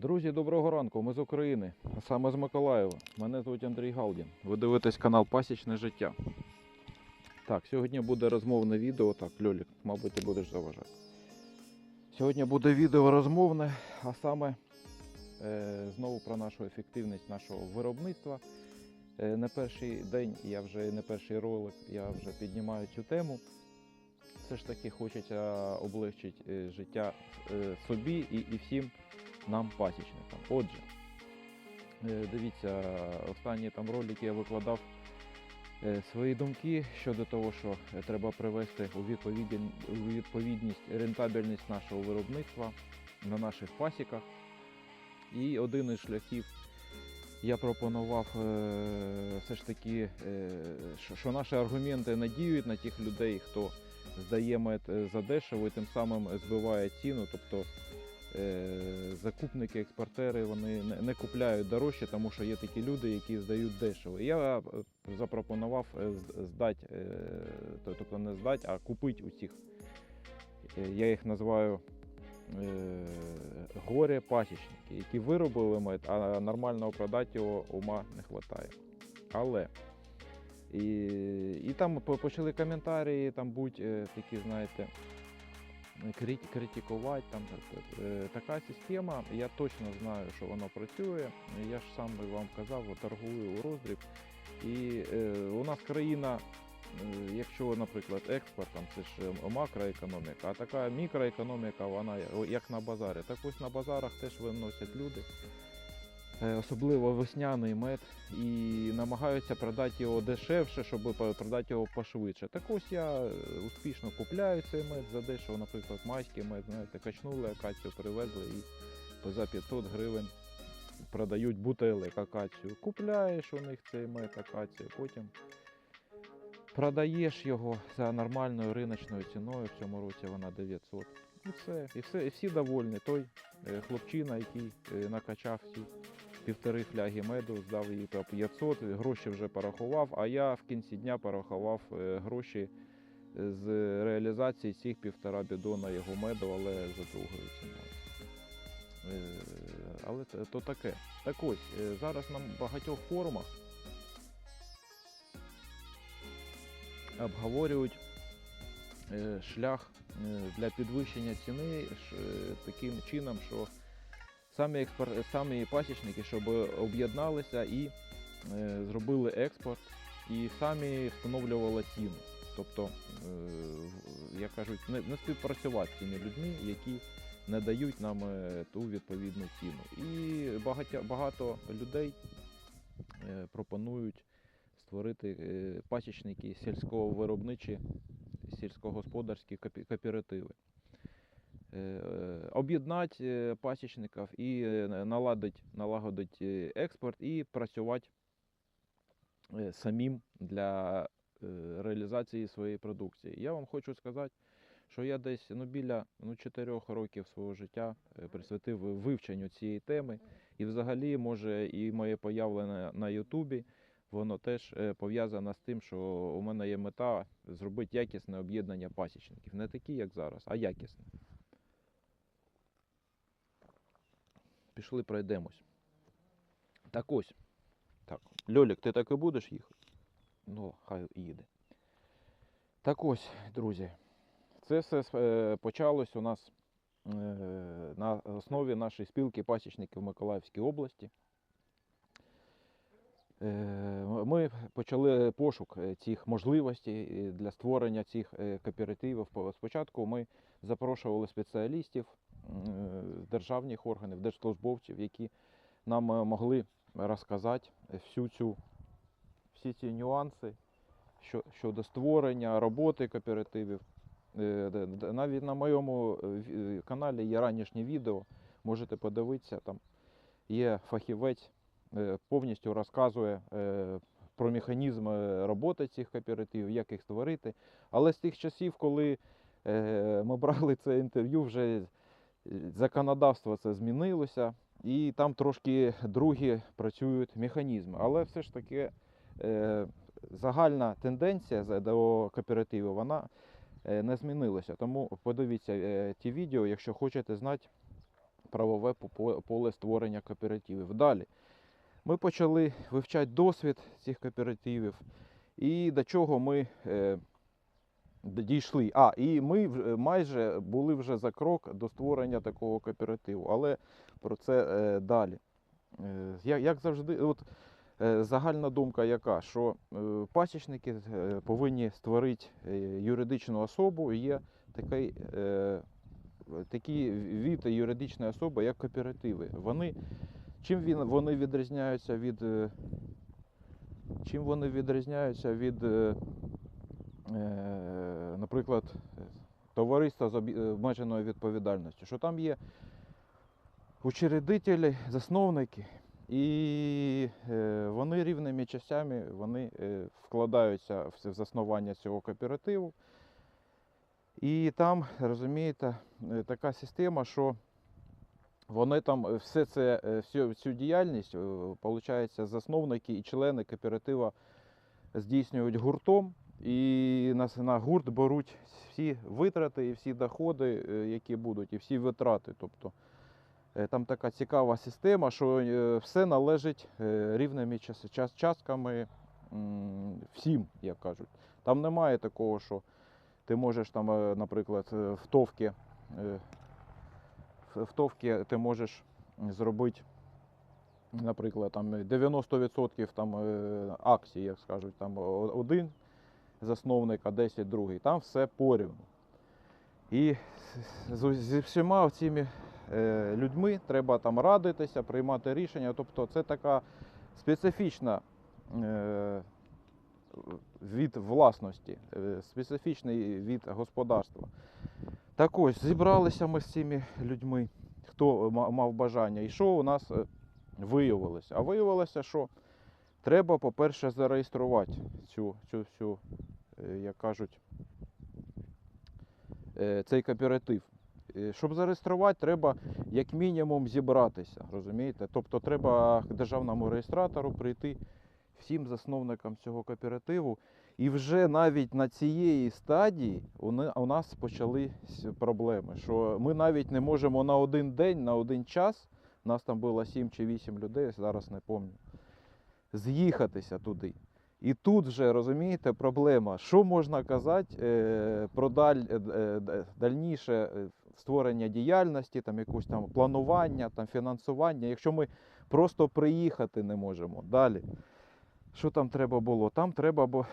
Друзі, доброго ранку. Ми з України, а саме з Миколаєва. Мене звуть Андрій Галдін. Ви дивитесь канал Пасічне життя. Так, сьогодні буде розмовне відео. Так, Льолік, мабуть, ти будеш заважати. Сьогодні буде відео розмовне, а саме е, знову про нашу ефективність нашого виробництва. Е, не перший день, я вже не перший ролик, я вже піднімаю цю тему. Все ж таки хочеться облегчити е, життя е, собі і, і всім нам пасічникам. Отже, е, дивіться, останні там ролики я викладав е, свої думки щодо того, що е, треба привести у відповідність рентабельність нашого виробництва на наших пасіках. І один із шляхів я пропонував все ж таки, що, наші аргументи не діють на тих людей, хто здає мед задешево і тим самим збиває ціну. Тобто закупники, експортери вони не, купляють дорожче, тому що є такі люди, які здають дешево. Я е, запропонував е, здати, е, тобто не здати, а купити у цих. е, Я їх називаю е, горе пасічники, які виробили мед, а нормально продати його ума не вистачає. Але і, і там почали коментарі, там будь е, такі, знаєте, критикувати. Там, е, така система, я точно знаю, що вона працює. Я ж сам би вам казав, торгую у роздріб. І е, у нас країна, е, якщо, наприклад, експорт, там, це ж е, макроекономіка, а така мікроекономіка, вона як на базарі. Так ось на базарах теж виносять люди. Е, Особливо весняний мед, і намагаються продати його дешевше, щоб продати його пошвидше. Так ось я е, успішно купляю цей мед за дешево, наприклад, майський мед, знаєте, качнули акацію, привезли і за 500 гривень продають бутилик акацію. Купляєш у них цей мед акацію, потім продаєш його за нормальною риночною ціною. В цьому році вона 900. І все, і все, і всі довольні. Той е, хлопчина, який накачав всі півтори фляги меду, здав її по 500, гроші вже порахував, а я в кінці дня порахував е, гроші з реалізації цих півтора бідона його меду, але за другою ціною. Е, Але то таке. Так ось, е, зараз на багатьох форумах обговорюють е, шлях е, для підвищення ціни е, таким чином, що самі, експор... самі пасічники, щоб об'єдналися і е, зробили експорт, і самі встановлювали ціну. Тобто, е, як кажуть, не, співпрацювати з цими людьми, які не дають нам е, ту відповідну ціну. І багато, багато людей пропонують створити пасічники сільського-виробничі, сільськогосподарські кооперативи. Е, е, Об'єднати е, пасічників і наладить, налагодить експорт і працювати самим для реалізації своєї продукції. Я вам хочу сказати, що я десь ну, біля ну, 4 років свого життя присвятив вивченню цієї теми. І взагалі, може, і моє появлення на Ютубі, воно теж е, пов'язано з тим, що у мене є мета зробити якісне об'єднання пасічників. Не такі, як зараз, а якісне. Пішли пройдемось. Так ось. Так, Льолік, ти так і будеш їхати? Ну, хай їде. Так ось, друзі, це все е, почалось у нас е, на основі нашої спілки пасічників Миколаївській області. Е, Ми почали пошук цих можливостей для створення цих кооперативів. Спочатку ми запрошували спеціалістів державних органів, держслужбовців, які нам е, могли розказати всю цю, всі ці нюанси що- щодо створення роботи кооперативів. Е, Навіть на моєму е, каналі є ранішнє відео, можете подивитися, там є фахівець, повністю розказує про механізм роботи цих кооперативів, як їх створити. Але з тих часів, коли ми брали це інтерв'ю, вже законодавство це змінилося, і там трошки другі працюють механізми. Але все ж таки е, загальна тенденція до кооперативів, вона е, не змінилася. Тому подивіться е, ті відео, якщо хочете знати правове поле створення кооперативів. Далі ми почали вивчати досвід цих кооперативів і до чого ми дійшли. А, і ми майже були вже за крок до створення такого кооперативу, але про це е, далі. Е, як, як завжди, от, е, загальна думка яка, що е, пасічники е, повинні створити е, юридичну особу, є такий, е, такий від юридичної особи, як кооперативи. Вони, чим він, вони відрізняються від. е, Чим вони відрізняються від, е, е, наприклад, е, товариства з е, обмеженою відповідальністю, що там є? Учредителі, засновники, і е, вони рівними частями вони, вкладаються в заснування цього кооперативу. І там, розумієте, така система, що вони там все це, всю, всю діяльність, виходить, засновники і члени кооператива здійснюють гуртом, і на, на гурт беруть всі витрати і всі доходи, е, які будуть, і всі витрати. Тобто е, там така цікава система, що е, все належить рівними час, час, частками всім, як кажуть. Там немає такого, що ти можеш там, наприклад, е, в товки, е, в- в товки ти можеш зробити, наприклад, там 90% там, акцій, як скажуть, там один засновник, а 10 другий. Там все порівну. І зі всіма цими е, людьми треба там радитися, приймати рішення. Тобто це така специфічна е, від власності, е, специфічний від господарства. Так ось, зібралися ми з цими людьми, хто мав бажання. І що у нас виявилося? А виявилося, що треба, по-перше, зареєструвати цю, цю всю, е, як кажуть, е, цей кооператив. Е, Щоб зареєструвати, треба як мінімум зібратися, розумієте? Тобто треба державному реєстратору прийти всім засновникам цього кооперативу. І вже навіть на цієї стадії у нас почались проблеми, що ми навіть не можемо на один день, на один час, нас там було 7 чи 8 людей, зараз не пам'ятаю, з'їхатися туди. І тут вже розумієте проблема, що можна казати е, про е, е, дальніше створення діяльності, там якусь там планування, там фінансування, якщо ми просто приїхати не можемо. Далі. Що там треба було? Там треба, бо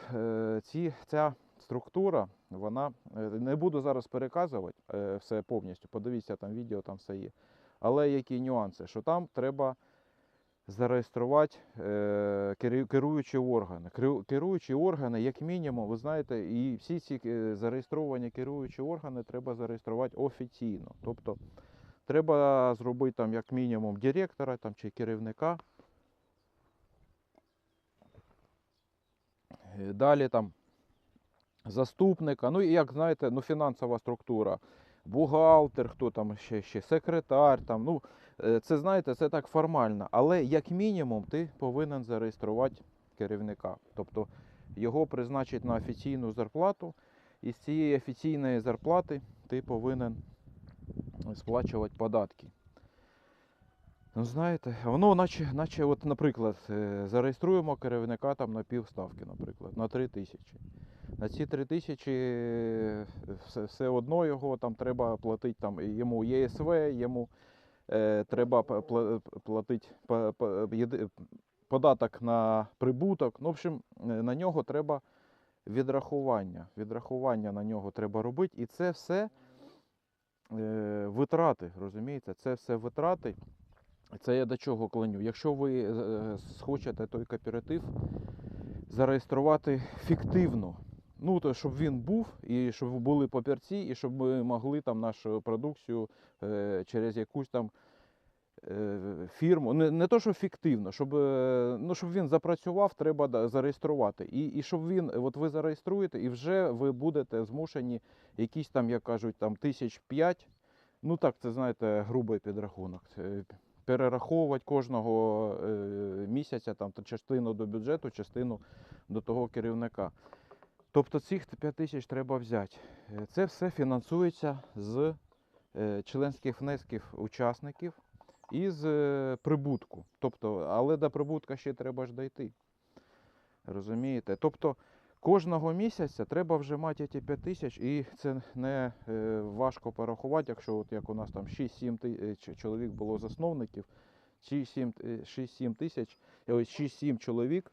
ці, ця структура, вона не буду зараз переказувати все повністю. Подивіться там відео, там все є. Але які нюанси? Що там треба зареєструвати е, керуючі органи. Керуючі органи, як мінімум, ви знаєте, і всі ці е, зареєстровані керуючі органи треба зареєструвати офіційно. Тобто треба зробити там як мінімум директора там, чи керівника. Е, Далі там заступника. Ну і як знаєте, ну фінансова структура, бухгалтер, хто там ще, ще секретар. Там, ну, це знаєте, це так формально. Але як мінімум ти повинен зареєструвати керівника. Тобто його призначить на офіційну зарплату, і з цієї офіційної зарплати ти повинен сплачувати податки. Ну, знаєте, воно наче, наче от, наприклад, е, зареєструємо керівника там на півставки, наприклад, на 3 тисячі. На ці 3 тисячі е, все, все одно його там треба платити там, йому ЄСВ, йому е, треба п- платити податок на прибуток. Ну, в общем, е, на нього треба відрахування. Відрахування на нього треба робити. І це все е, витрати, розумієте? Це все витрати. Це я до чого клоню. Якщо ви е, схочете той кооператив зареєструвати фіктивно, ну то щоб він був, і щоб були папірці, і щоб ми могли там нашу продукцію е, через якусь там е, фірму, не, не то, що фіктивно, щоб, е, ну, щоб він запрацював, треба зареєструвати. І, і щоб він, от ви зареєструєте, і вже ви будете змушені якісь там, як кажуть, там тисяч п'ять. Ну так, це знаєте, грубий підрахунок. Перераховувати кожного е, місяця там частину до бюджету, частину до того керівника. Тобто цих 5 тисяч треба взяти. Е, Це все фінансується з е, членських внесків учасників із е, прибутку. Тобто, але до прибутка ще треба ж дійти. Розумієте? Тобто кожного місяця треба вже мати ці 5 тисяч, і це не важко порахувати, якщо от як у нас там 6-7 ти- е, чоловік було засновників, 6-7 е, 6-7 тисяч, е, ось 6-7 чоловік.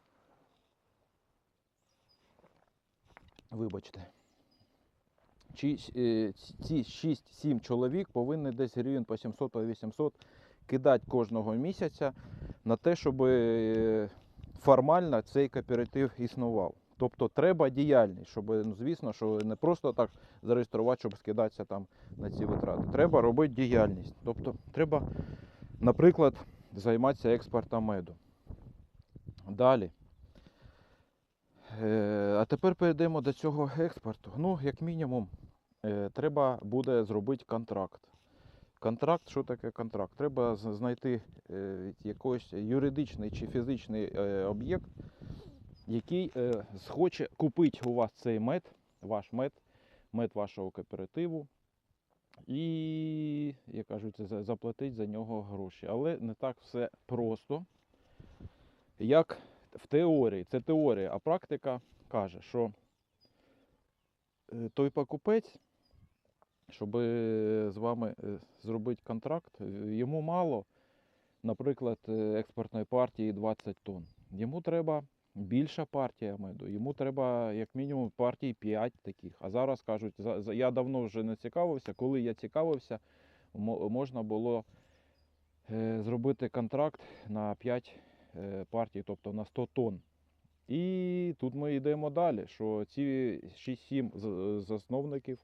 Вибачте. Е, ці 6-7 чоловік повинні десь гривень по 700 по 800 кидати кожного місяця на те, щоб е, формально цей кооператив існував. Тобто треба діяльність, щоб, ну, звісно, що не просто так зареєструвати, щоб скидатися там на ці витрати. Треба робити діяльність. Тобто треба, наприклад, займатися експортом меду. Далі. Е, а тепер перейдемо до цього експорту. Ну, як мінімум, е, треба буде зробити контракт. Контракт, що таке контракт? Треба знайти е, якийсь юридичний чи фізичний об'єкт, який схоче купити у вас цей мед, ваш мед, мед вашого кооперативу, і, як кажуть, за- заплатить за нього гроші. Але не так все просто, як в теорії. Це теорія, а практика каже, що е, той покупець, щоб з вами е, зробити контракт, е, йому мало, наприклад, е, експортної партії 20 тонн. Йому треба більша партія меду, йому треба як мінімум партій 5 таких. А зараз кажуть, я давно вже не цікавився. Коли я цікавився, можна було е, зробити контракт на 5 е, партій, тобто на 100 тонн. І тут ми йдемо далі, що ці 6-7 засновників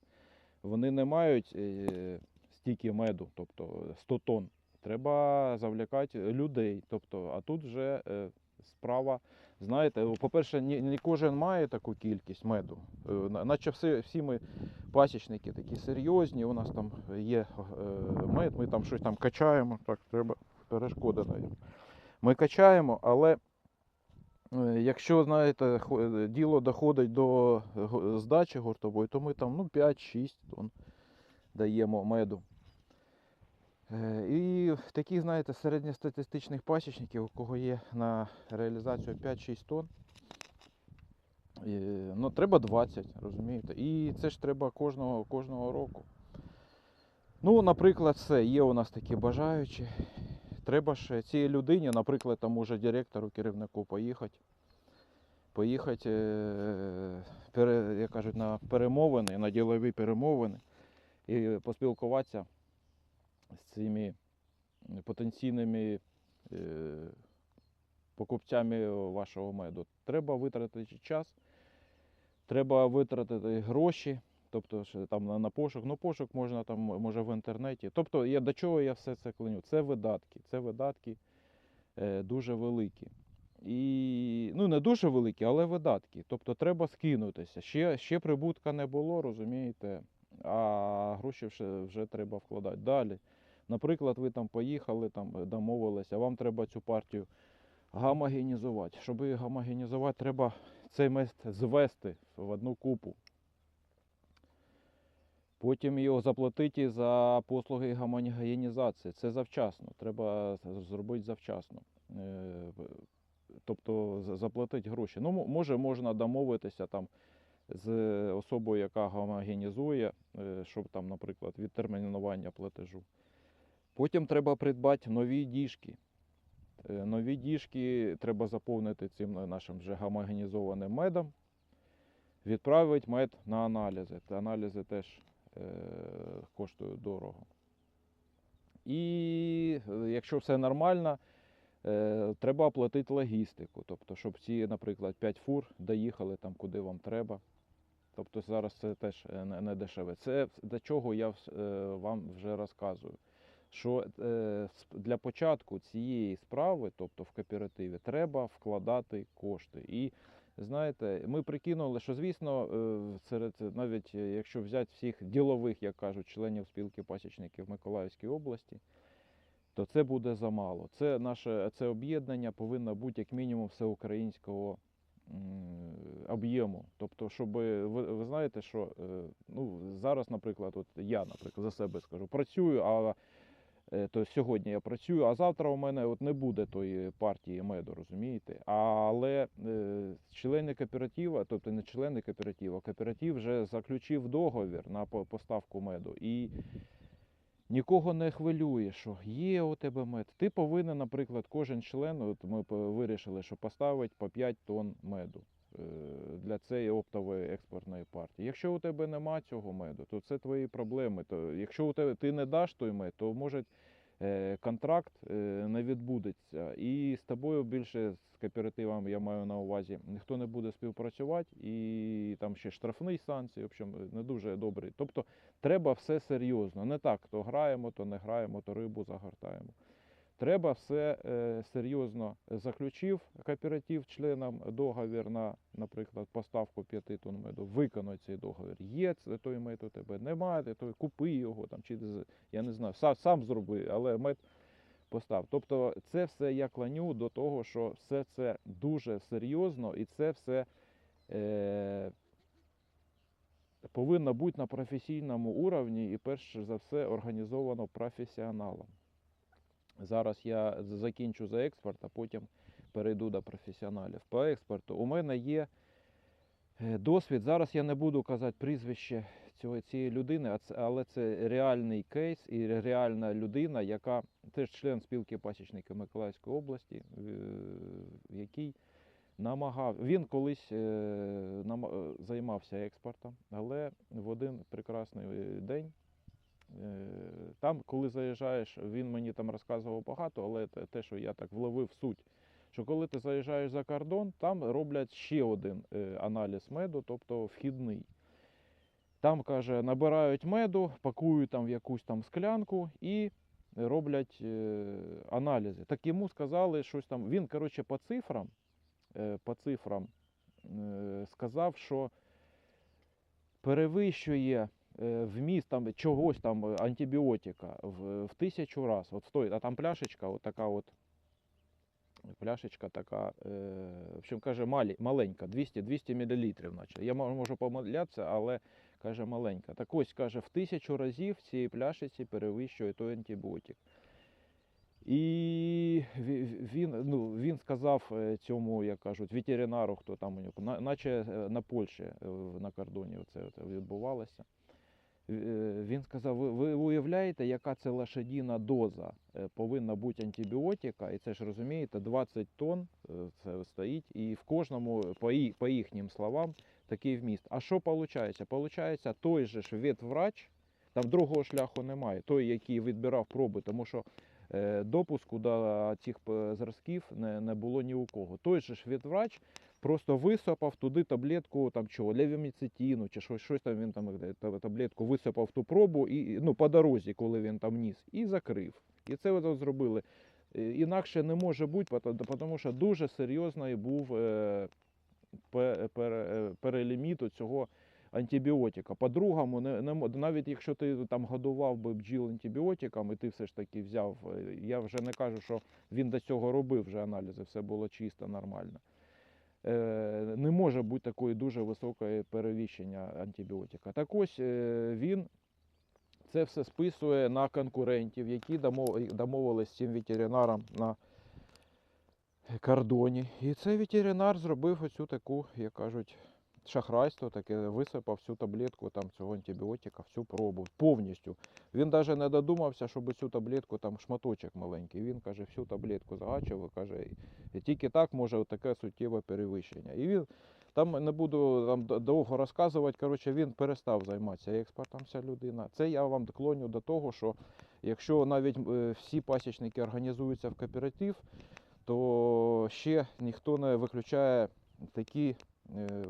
вони не мають е, стільки меду, тобто 100 тонн. Треба завлякати людей. Тобто, а тут вже е, справа, знаєте, по-перше, не, кожен має таку кількість меду. Е, Наче всі, всі ми пасічники такі серйозні, у нас там є е, мед, ми там щось там качаємо, так, треба перешкода навіть. Ми качаємо, але е, якщо, знаєте, е, діло доходить до здачі гуртової, то ми там ну, 5-6 тонн даємо меду. Е, І таких, знаєте, середньостатистичних пасічників, у кого є на реалізацію 5-6 тонн, ну, треба 20, розумієте? І це ж треба кожного, кожного року. Ну, наприклад, все, є у нас такі бажаючі. Треба ж цій людині, наприклад, там може директору, керівнику поїхати. Поїхати, е, як кажуть, на перемовини, на ділові перемовини і поспілкуватися з цими потенційними е, покупцями вашого меду. Треба витратити час, треба витратити гроші, тобто там на, пошук. Ну, пошук можна там, може в інтернеті. Тобто, я, до чого я все це клоню? Це видатки. Це видатки е, дуже великі. І ну не дуже великі, але видатки. Тобто треба скинутися. Ще, ще прибутка не було, розумієте, а гроші вже, вже треба вкладати. Далі. Наприклад, ви там поїхали, там домовилися, вам треба цю партію гомогенізувати. Щоб її гомогенізувати, треба цей мед звести в одну купу. Потім його заплатити за послуги гомогенізації. Це завчасно. Треба зробити завчасно. Е, Тобто заплатити гроші. Ну, може, можна домовитися там з особою, яка гомогенізує, е, щоб там, наприклад, відтермінування платежу. Потім треба придбати нові діжки. Е, Нові діжки треба заповнити цим нашим вже гомогенізованим медом. Відправити мед на аналізи. Аналізи теж е, коштують дорого. І е, якщо все нормально, е, треба оплатити логістику. Тобто, щоб ці, наприклад, 5 фур доїхали там, куди вам треба. Тобто зараз це теж не, дешеве. Це до чого я вам вже розказую. Що для початку цієї справи, тобто в кооперативі, треба вкладати кошти. І знаєте, ми прикинули, що звісно, е, серед навіть е, якщо взяти всіх ділових, як кажуть, членів спілки пасічників Миколаївської області, то це буде замало. Це наше це об'єднання повинно бути як мінімум всеукраїнського об'єму. Тобто, щоб ви, ви знаєте, що е, ну, зараз, наприклад, от я, наприклад, за себе скажу, працюю, а е, то сьогодні я працюю, а завтра у мене от не буде тої партії меду, розумієте? Але е, члени кооператива, тобто не члени кооперативу, а кооператив вже заключив договір на поставку меду. І Нікого не хвилює, що є у тебе мед. Ти повинен, наприклад, кожен член, от ми вирішили, що поставить по 5 тонн меду е, для цієї оптової експортної партії. Якщо у тебе нема цього меду, то це твої проблеми. То якщо у тебе ти не даш той мед, то може е, контракт е, не відбудеться. І з тобою більше з кооперативом, я маю на увазі, ніхто не буде співпрацювати, і там ще штрафні санкції, в общем, не дуже добрі. Тобто треба все серйозно. Не так, то граємо, то не граємо, то рибу загортаємо. Треба все е, серйозно заключив кооператив членам договір на, наприклад, поставку 5 тонн меду, виконай цей договір. Є той мед у тебе, немає, то купи його там, чи я не знаю, сам, сам зроби, але мед постав. Тобто це все я клоню до того, що все це дуже серйозно і це все е, повинно бути на професійному уровні і перш за все організовано професіоналом. Зараз я закінчу за експорт, а потім перейду до професіоналів. По експорту у мене є е, досвід. Зараз я не буду казати прізвище цього, цієї людини, але це реальний кейс і реальна людина, яка теж член спілки пасічників Миколаївської області, який намагав. Він колись е, е, займався експортом, але в один прекрасний день. Е, Там, коли заїжджаєш, він мені там розказував багато, але те, що я так вловив суть, що коли ти заїжджаєш за кордон, там роблять ще один е, аналіз меду, тобто вхідний. Там, каже, набирають меду, пакують там в якусь там склянку і роблять е, аналізи. Так йому сказали щось там. Він, коротше, по цифрам, по цифрам сказав, що перевищує вміст там чогось там е, антибіотика в, в тисячу раз. От стоїть, а там пляшечка, от така от пляшечка така, е, в общем, каже, малі, маленька, 200, 200 мл, наче. Я можу помилятися, але каже маленька. Так ось каже, в тисячу разів цій пляшечці перевищує той антибіотик. І він, ну, він сказав е, цьому, як кажуть, ветеринару, хто там у нього, наче е, на Польщі е, на кордоні це відбувалося. Е, Він сказав: ви, уявляєте, яка це лошадіна доза е, повинна бути антибіотика, і це ж розумієте, 20 тонн е, це стоїть, і в кожному, по, і по їхнім словам, такий вміст. А що виходить? Получається, той же ж ветврач, там другого шляху немає, той, який відбирав проби, тому що допуску до цих е, зразків не, не було ні у кого. Той же ж ветврач просто висипав туди таблетку там чого, левіміцетіну чи щось, щось там він там е, таблетку висипав ту пробу і ну, по дорозі, коли він там ніс, і закрив. І це от зробили. Е, Інакше не може бути, тому що дуже серйозний був е, пе- пере- е, переліміт цього антибіотика. По-другому, навіть якщо ти там годував би бджіл антибіотиками, ти все ж таки взяв, е, я вже не кажу, що він до цього робив вже аналізи, все було чисто, нормально. Е, не може бути такої дуже високої перевіщення антибіотика. Так ось е, він це все списує на конкурентів, які домов- домовились з цим ветеринаром на кордоні. І цей ветеринар зробив оцю таку, як кажуть, шахрайство, таке висипав всю таблетку там, цього антибіотика, всю пробу повністю. Він навіть не додумався, щоб цю таблетку там шматочок маленький. Він каже, всю таблетку загачив каже, і тільки так може таке суттєве перевищення. І він там не буду там довго розказувати. Коротше, він перестав займатися експортом. Ця людина. Це я вам клоню до того, що якщо навіть е, всі пасічники організуються в кооператив, то ще ніхто не виключає такі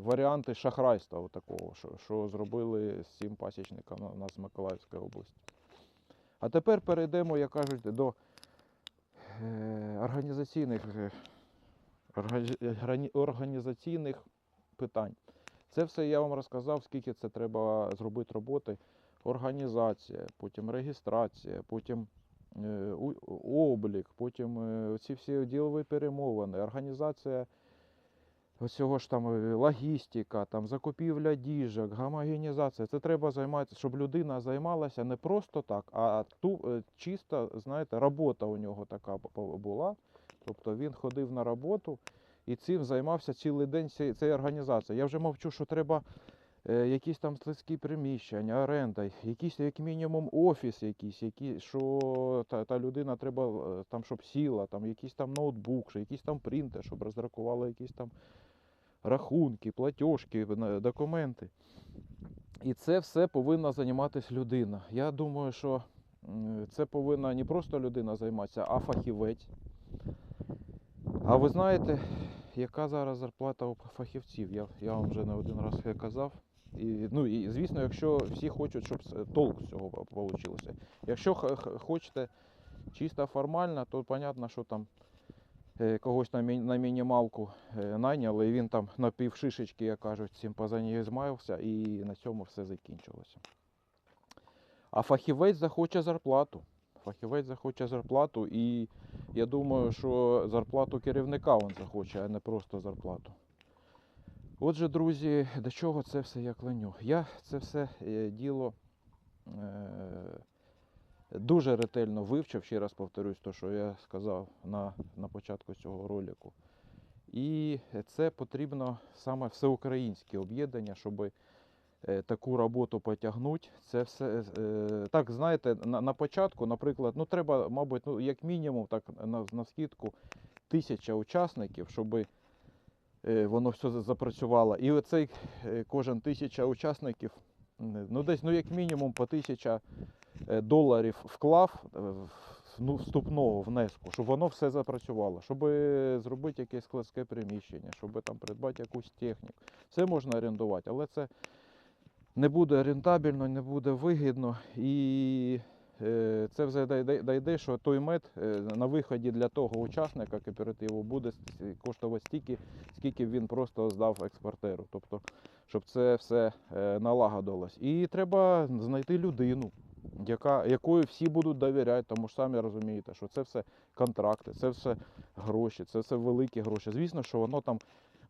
варіанти шахрайства, такого, що, що зробили з цим пасічником у нас з Миколаївської області. А тепер перейдемо, як кажуть, до е, організаційних, е, органі- органі- організаційних питань. Це все я вам розказав, скільки це треба зробити роботи. Організація, потім реєстрація, потім е, облік, потім е, ці всі ділові перемовини, організація ось цього ж там е, логістика, там закупівля діжок, гомогенізація. Це треба займатися, щоб людина займалася не просто так, а ту е, чисто, знаєте, робота у нього така бу- бу- була. Тобто він ходив на роботу і цим займався цілий день цією цією організацією. Я вже мовчу, що треба е, якісь там складські приміщення, оренда, якийсь як мінімум офіс якийсь, які, що та, та людина треба там, щоб сіла, там якийсь там ноутбук, що якийсь там принтер, щоб роздрукували якісь там рахунки, платіжки, документи. І це все повинна займатися людина. Я думаю, що це повинна не просто людина займатися, а фахівець. А ви знаєте, яка зараз зарплата у фахівців? Я, я вам вже не один раз казав. І, ну і звісно, якщо всі хочуть, щоб толк з цього вийшло. Якщо хочете чисто формально, то понятно, що там когось на, на мінімалку е, найняли, і він там на півшишечки, як кажуть, цим позанізмався, і на цьому все закінчилося. А фахівець захоче зарплату. Фахівець захоче зарплату, і я думаю, що зарплату керівника він захоче, а не просто зарплату. Отже, друзі, до чого це все я клоню? Я це все е, діло е, дуже ретельно вивчив, ще раз повторюсь, те, що я сказав на, на початку цього ролику. І це потрібно саме всеукраїнське об'єднання, щоб таку роботу потягнути. Це все е, так, знаєте, на, на початку, наприклад, ну треба, мабуть, ну, як мінімум, так на, на скидку тисяча учасників, щоб е, воно все запрацювало. І оцей е, кожен тисяча учасників, ну десь ну, як мінімум по тисяча е, доларів вклав е, ну, вступного внеску, щоб воно все запрацювало, щоб зробити якесь складське приміщення, щоб там придбати якусь техніку. Все можна орендувати, але це не буде рентабельно, не буде вигідно. І е, це вже дойде, що той мед е, на виході для того учасника кооперативу буде коштувати стільки, скільки він просто здав експортеру. Тобто, щоб це все е, налагодилось. І треба знайти людину, яка, якою всі будуть довіряти, тому що самі розумієте, що це все контракти, це все гроші, це все великі гроші. Звісно, що воно там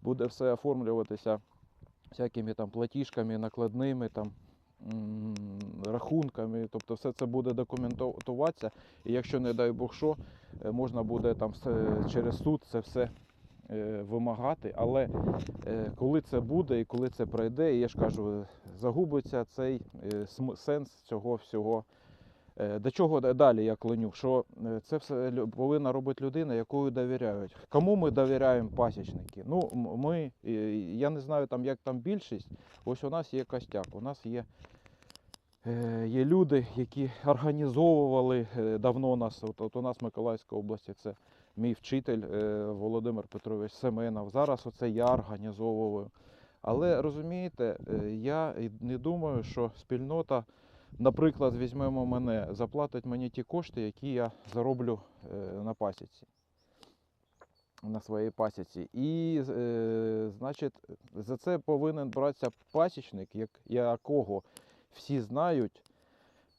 буде все оформлюватися всякими там платіжками, накладними там. Рахунками, тобто все це буде документуватися, і якщо, не дай Бог що, е, можна буде там все- через суд це все вимагати. Але е, коли це буде і коли це пройде, я ж кажу, е, загубиться цей е, сенс цього всього. Е, До чого далі я клоню? Що е, це все повинна робити людина, якою довіряють. Кому ми довіряємо пасічники? Ну, ми, е, я не знаю, там, як там більшість. Ось у нас є костяк, у нас є, е, є люди, які організовували е, давно нас. От, от у нас в Миколаївській області це мій вчитель е, Володимир Петрович Семенов. Зараз оце я організовую. Але розумієте, е, я не думаю, що спільнота, наприклад, візьмемо мене, заплатить мені ті кошти, які я зароблю е, на пасіці. На своїй пасіці. І, значить, за це повинен братися пасічник, як, якого всі знають.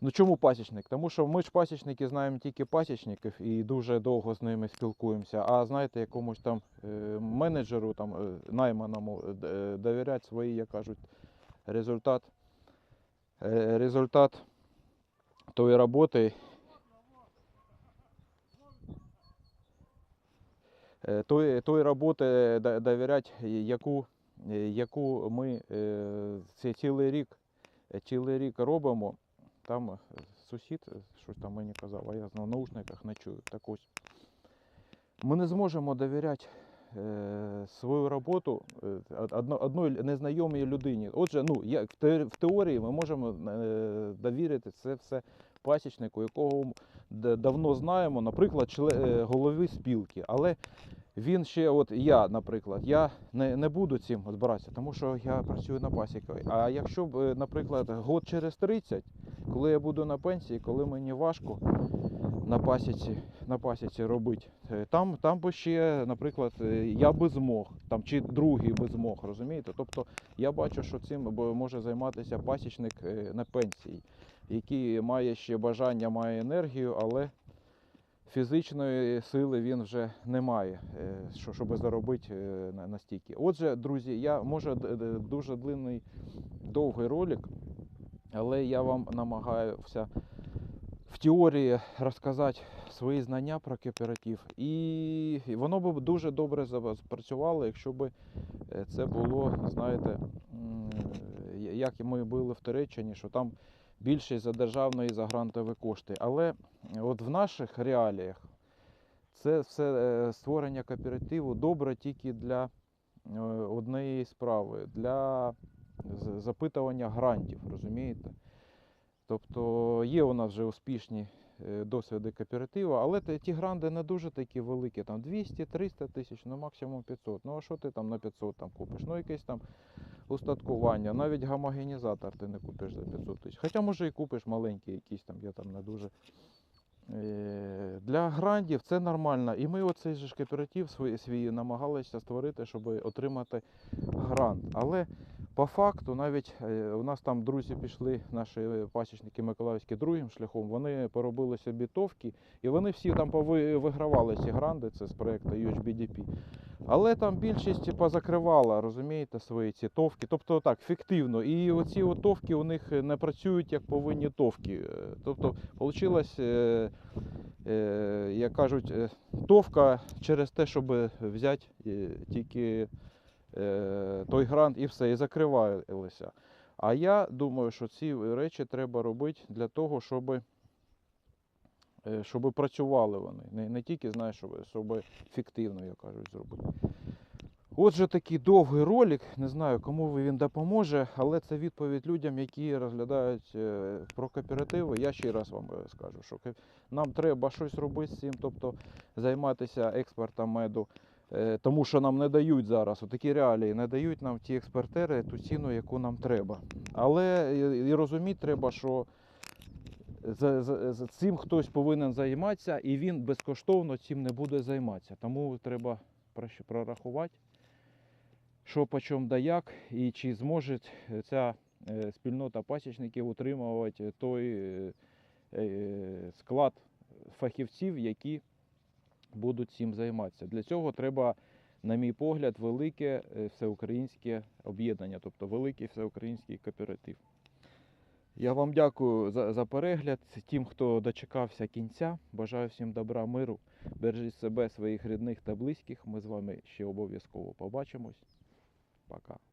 Ну чому пасічник? Тому що ми ж пасічники знаємо тільки пасічників і дуже довго з ними спілкуємося. А знаєте, якомусь там е, менеджеру, там, е, найманому е, довіряти свої, як кажуть, результат, результат тої роботи. Той, той роботи до- довіряти, яку, яку ми цілий рік, цілий рік робимо. Там е, сусід е, щось там мені казав, а я на наушниках не чую. Так ось. Ми не зможемо довіряти е, свою роботу е, од- одно, одній незнайомій людині. Отже, ну, в, теорії ми можемо е, довірити це все пасічнику, якого давно знаємо, наприклад, е, спілки. Але він ще, от я, наприклад, я не, не буду цим збиратися, тому що я працюю на пасікові. А якщо б, е, наприклад, год через 30, коли я буду на пенсії, коли мені важко на пасіці, на пасіці робити, е, там, там би ще, наприклад, е, я би змог, там, чи другий би змог, розумієте? Тобто я бачу, що цим може займатися пасічник на пенсії, який має ще бажання, має енергію, але фізичної сили він вже не має, е, щоб заробити е, настільки. Отже, друзі, я може дуже длинний довгий ролик, але я вам намагаюся в теорії розказати свої знання про кооператив. І воно б дуже добре за- спрацювало, якщо б е, це було, знаєте, як ми були в Туреччині, що там більшість за державної за грантові кошти. Але от в наших реаліях це все е, створення кооперативу добре тільки для е, однієї справи, для запитування грантів, розумієте? Тобто є у нас вже успішні е, досвіди кооперативу, але ті гранди не дуже такі великі, там 200-300 тисяч, ну максимум 500. Ну а що ти там на 500 там купиш? Ну якесь там устаткування, навіть гомогенізатор ти не купиш за 500 тисяч. Хоча може і купиш маленький якийсь там, я там не дуже. Е, Для грандів це нормально. І ми оцей же кооператив свій, свій намагалися створити, щоб отримати грант. Але по факту, навіть е, у нас там друзі пішли, наші пасічники Миколаївські другим шляхом, вони поробили собі товки, і вони всі там вигравали ці гранди, це з проекту UHBDP. Але там більшість позакривала, розумієте, свої ці товки. Тобто так, фіктивно. І оці товки у них не працюють як повинні товки. Е, Тобто, вийшло, е, як кажуть, товка через те, щоб взяти тільки той грант і все, і закривалися. А я думаю, що ці речі треба робити для того, щоб, е, щоб працювали вони. Не, не тільки, знаєш, щоб, щоб фіктивно, як кажуть, зробити. Отже, такий довгий ролик. Не знаю, кому він допоможе, але це відповідь людям, які розглядають е, про кооперативи. Я ще раз вам е, скажу, що нам треба щось робити з цим, тобто займатися експортом меду. Е, Тому що нам не дають зараз, такі реалії, не дають нам ті експортери ту ціну, яку нам треба. Але і, і розуміти треба, що за, за, за цим хтось повинен займатися, і він безкоштовно цим не буде займатися. Тому треба прорахувати, що по чому да як, і чи зможе ця е, спільнота пасічників утримувати той е, е, склад фахівців, які будуть цим займатися. Для цього треба, на мій погляд, велике е, всеукраїнське об'єднання, тобто великий всеукраїнський кооператив. Я вам дякую за, за перегляд. Тим, хто дочекався кінця. Бажаю всім добра, миру. Бережіть себе, своїх рідних та близьких. Ми з вами ще обов'язково побачимось. Пока.